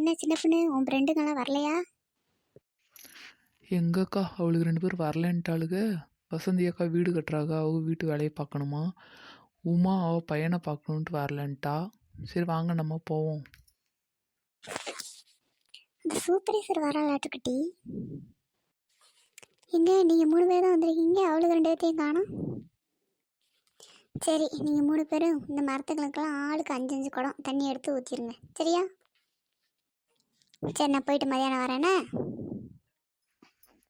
என்ன சின்ன பொண்ணு? உன் ஃப்ரெண்டுங்கெல்லாம் வரலையா? எங்கக்கா? அவளுக்கு ரெண்டு பேர் வரலன்ட்டாளுக. வசந்தி அக்கா வீடு கட்டுறாங்க அவங்க வீட்டு வேலையை பார்க்கணுமா? உமா அவள் பையனை பார்க்கணுன்ட்டு வரலன்ட்டா. சரி வாங்க நம்ம போவோம். அந்த சூப்பர்வைசர் வரலாட்டுக்குட்டி எங்க? நீங்கள் மூணு பேர் தான் வந்திருக்கீங்க. அவளுக்கு ரெண்டு பேர்த்தையும் காணும். சரி நீங்கள் மூணு பேரும் இந்த மரத்துங்களுக்கெல்லாம் ஆளுக்கு அஞ்சு அஞ்சு குடம் தண்ணி எடுத்து ஊற்றிருங்க சரியா? சரி நான் போயிட்டு மதியானம் வரேனே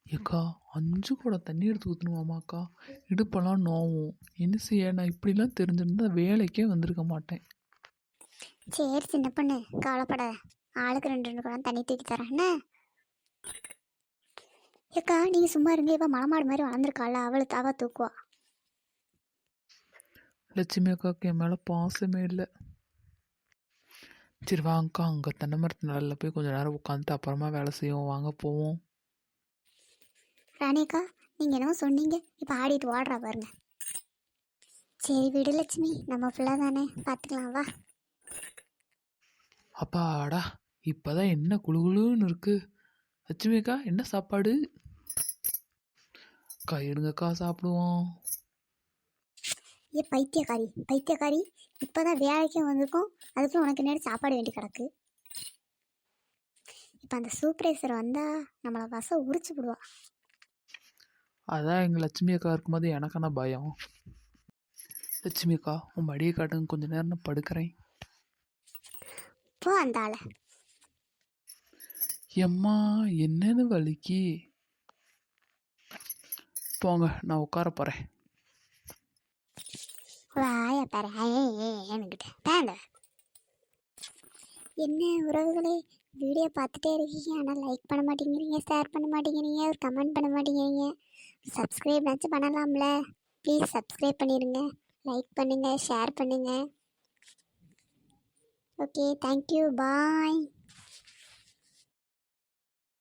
ஏக்கா அஞ்சு கூட தண்ணி எடுத்து ஊற்றணுமாமாக்கா இடுப்பெல்லாம் நோவும். என்ன செய்ய? நான் இப்படிலாம் தெரிஞ்சிருந்தா வேலைக்கே வந்திருக்க மாட்டேன். சரி சின்ன பொண்ணு கவலைப்படாத. ஆளுக்கு ரெண்டு ரெண்டு குடம் தண்ணி தூக்கி தரேன் என்ன ஏக்கா நீங்கள் சும்மா இருங்க இப்போ மலமாடு மாதிரி வளர்ந்துருக்காள்? அவளுக்கு அவள் தூக்குவா. லட்சுமி அக்காவுக்கு என் மேலே பாசமே இல்லை. சரி வாங்கக்கா. அங்கே தென்னை மரத்து நிழல்ல போய் கொஞ்ச நேரம் உட்காந்துட்டு அப்புறமா வேலை செய்வோம். வாங்க போவோம். ராணியக்கா நீங்கள் என்னவோ சொன்னீங்க. இப்போ ஆடிட்டு ஓடுறா பாருங்க. சரி விடு லட்சுமி. நம்ம பிள்ளை தானே. பார்த்துக்கலாம் வா. அப்பாடா இப்போதான் என்ன குளுகுளுன்னு இருக்கு. லட்சுமி அக்கா என்ன சாப்பாடு? அக்கா எடுங்கக்கா சாப்பிடுவோம். ஏ பைத்தியக்காரி. பைத்தியக்காரி இப்போ தான் வேலைக்கும் வந்திருக்கோம். அதுக்குள்ள உனக்கு நேரம் சாப்பாடு வேண்டி கிடக்கு? இப்போ அந்த சூப்பர்வைசர் வந்தால் நம்மளை வச உரிச்சு விடுவா. அதான் எங்கள் லட்சுமி அக்கா இருக்கும்போது எனக்கான பயம்? லட்சுமி அக்கா உன் மடியை காட்டுங்க. கொஞ்ச நேரம் நான் படுக்கிறேன். போ அந்த ஆளை. எம்மா என்னன்னு வலிக்கு? போங்க நான் உட்கார போகிறேன் வாய பாரு. என்கிட்ட பேண்ட என்ன உறவுகளே? வீடியோ பார்த்துட்டே இருக்கீங்க. ஆனால் லைக் பண்ண மாட்டேங்கிறீங்க ஷேர் பண்ண மாட்டேங்கிறீங்க ஒரு கமெண்ட் பண்ண மாட்டேங்கிறீங்க. சப்ஸ்கிரைப்னாச்சும் பண்ணலாம்ல? ப்ளீஸ் சப்ஸ்கிரைப் பண்ணிடுங்க லைக் பண்ணுங்கள் ஷேர் பண்ணுங்கள் ஓகே தேங்க்யூ பாய்